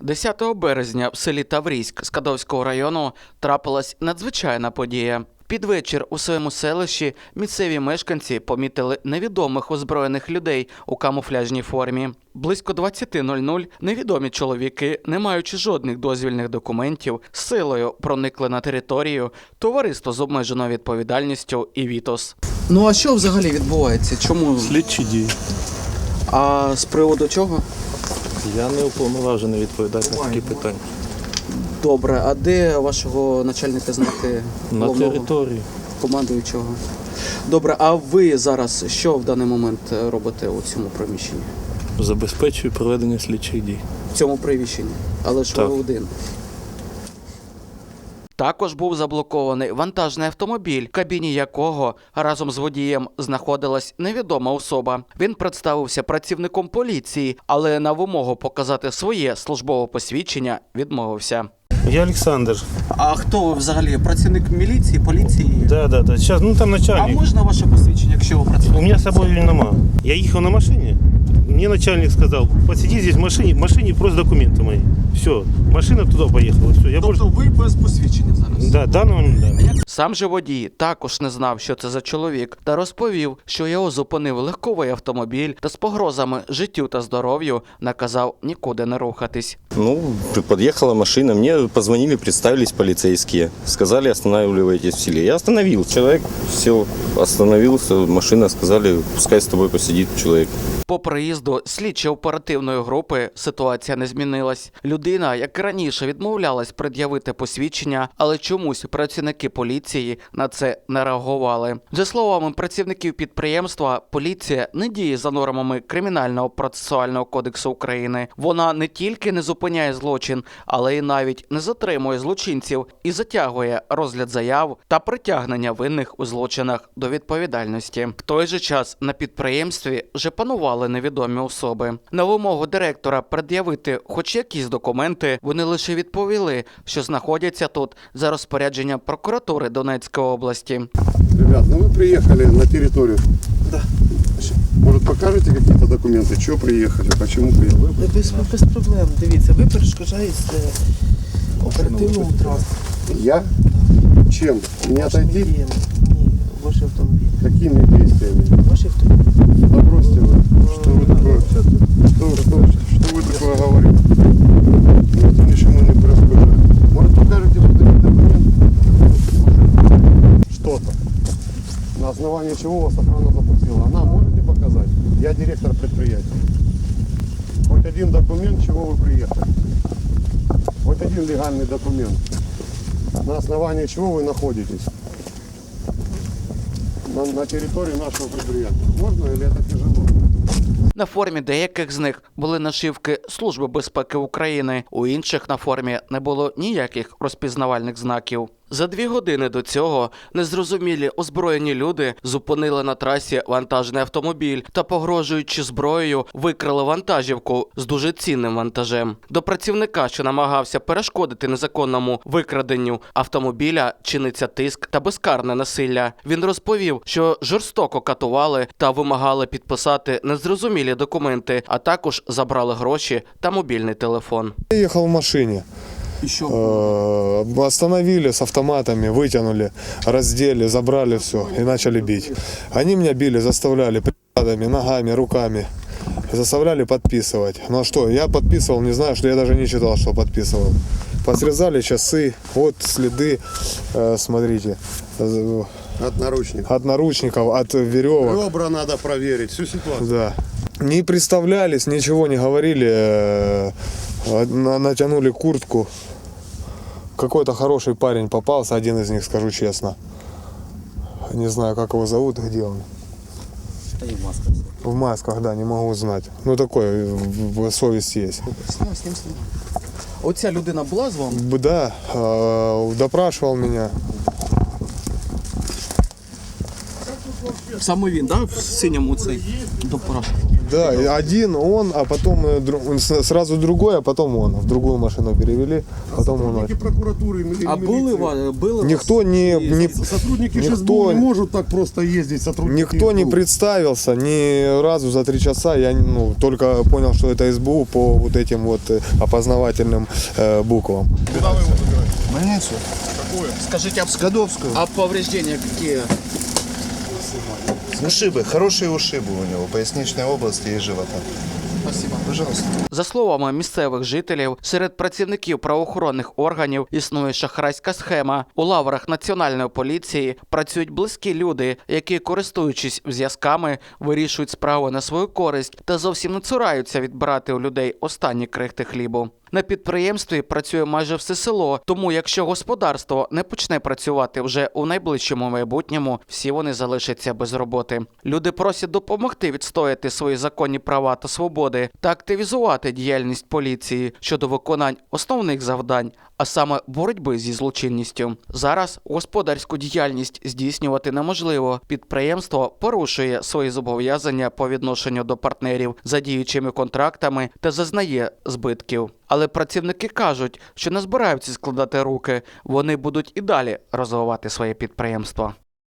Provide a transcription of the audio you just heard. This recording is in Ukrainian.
10 березня в селі Таврійськ Скадовського району трапилась надзвичайна подія. Під вечір у своєму селищі місцеві мешканці помітили невідомих озброєних людей у камуфляжній формі. Близько 20.00 невідомі чоловіки, не маючи жодних дозвільних документів, з силою проникли на територію товариство з обмеженою відповідальністю і Вітос. Ну а що взагалі відбувається? Чому? Слідчі дії. А з приводу чого? Я не уповноважений відповідати на такі питання. Добре, а де вашого начальника знати? На головного території командуючого? Добре, а ви зараз що в даний момент робите у цьому приміщенні? забезпечую проведення слідчих дій. В цьому приміщенні? Але ж Так. ви один. Також був заблокований вантажний автомобіль, в кабіні якого разом з водієм знаходилась невідома особа. Він представився працівником поліції, але на вимогу показати своє службове посвідчення відмовився. Я Олександр. А хто ви взагалі? Працівник міліції, поліції? Да, да, да. Сейчас, ну там А можна ваше посвідчення, якщо ви працюєте? У меня с собой ее нема. Я їхав на машині. Мне начальник сказал, посиди здесь в машине, в машине просто документы мои. Все, машина туда поехала. Все, я. Тобто ви без посвідчення зараз? Да, данного не да. Сам же водій також не знав, що це за чоловік, та розповів, що його зупинив легковий автомобіль та з погрозами життю та здоров'ю наказав нікуди не рухатись. Ну, подъехала машина, мне позвонили, представились полицейские. Сказали, останавливайтесь в селе. Я остановил. Человек сел, остановился, машина, сказали, пускай с тобой посидит человек. По приїзду слідчо-оперативної групи ситуація не змінилась. Людина, як раніше, відмовлялась пред'явити посвідчення, але чомусь працівники поліції на це не реагували. За словами працівників підприємства, поліція не діє за нормами кримінального процесуального кодексу України. Вона не тільки не зупиняє злочин, але й навіть не затримує злочинців і затягує розгляд заяв та притягнення винних у злочинах до відповідальності. В той же час на підприємстві вже панували невідомі особи. На вимогу директора пред'явити хоч якісь документи, вони лише відповіли, що знаходяться тут за розпорядженням прокуратури Донецької області. Ребят, ну вы приехали на территорию. Да. Может покажете какие-то документы? Чего приехали? Почему приехали? Без, без проблем. Дивіться, ви перешкоджаєте оперативному транспорту. Я? Чем? Не Вашим отойти? діям. Ні, ваш автомобіль. Какими действиями? Ваш автомобіль. Да бросьте вы. На основании чего вас охрана запустила? Она можете показать? Я директор предприятия. Хоть один документ, чего вы приехали. Хоть один легальный документ. На основании чего вы находитесь? На, на территории нашего предприятия. Можно или это тяжело? На формі деяких з них були нашивки Служби безпеки України, у інших на формі не було ніяких розпізнавальних знаків. За дві години до цього незрозумілі озброєні люди зупинили на трасі вантажний автомобіль та, погрожуючи зброєю, викрали вантажівку з дуже цінним вантажем. До працівника, що намагався перешкодити незаконному викраденню автомобіля, чиниться тиск та безкарне насилля. Він розповів, що жорстоко катували та вимагали підписати незрозумілі документи, а також забрали гроші та мобільний телефон. Я ехал в машине. Що Э, Остановили с автоматами, вытянули, раздели, забрали все и начали бить. Они меня били, заставляли прикладами, ногами, руками. Заставляли подписывать. Ну а что, я подписывал, не знаю, что я даже не читал, что подписывал. Посрезали часы, вот следы, э, смотрите, э, От наручников. от наручников, от веревок. Ребра надо проверить, всю ситуацию. Да. Не представлялись, ничего не говорили, э, натянули куртку. Какой-то хороший парень попался, один из них, скажу честно. Не знаю, как его зовут, где он. В масках, да, не могу узнать. Ну такой, в- в- совесть есть. Оця людина була з вами? Да, э, допрашивал меня. Саме він, да? В синьому цей допрашував. Да, и один он, а потом э, сразу другой, а потом он. В другую машину перевели, потом он. Сотрудники прокуратуры или А були милиции? ва- були Никто не, не, Сотрудники Никто- не можут так просто ездить, сотрудники никто не представился ни разу за три часа. Я ну, только понял, что это СБУ по вот этим вот э, опознавательным э, буквам. Больницу? Скажіть, а, Скадовскую. а повреждения какие? Ушибы, хорошие ушибы у него, поясничной области и живота. Спасибо. Пожалуйста. За словами місцевих жителів, серед працівників правоохоронних органів існує шахрайська схема. У лаврах національної поліції працюють близькі люди, які, користуючись зв'язками, вирішують справи на свою користь та зовсім не цураються відбирати у людей останні крихти хлібу. На підприємстві працює майже все село, тому якщо господарство не почне працювати вже у найближчому майбутньому, всі вони залишаться без роботи. Люди просять допомогти відстояти свої законні права та свободи та активізувати діяльність поліції щодо виконань основних завдань, а саме боротьби зі злочинністю. Зараз господарську діяльність здійснювати неможливо. Підприємство порушує свої зобов'язання по відношенню до партнерів за діючими контрактами та зазнає збитків. Але працівники кажуть, що не збираються складати руки, вони будуть і далі розвивати своє підприємство.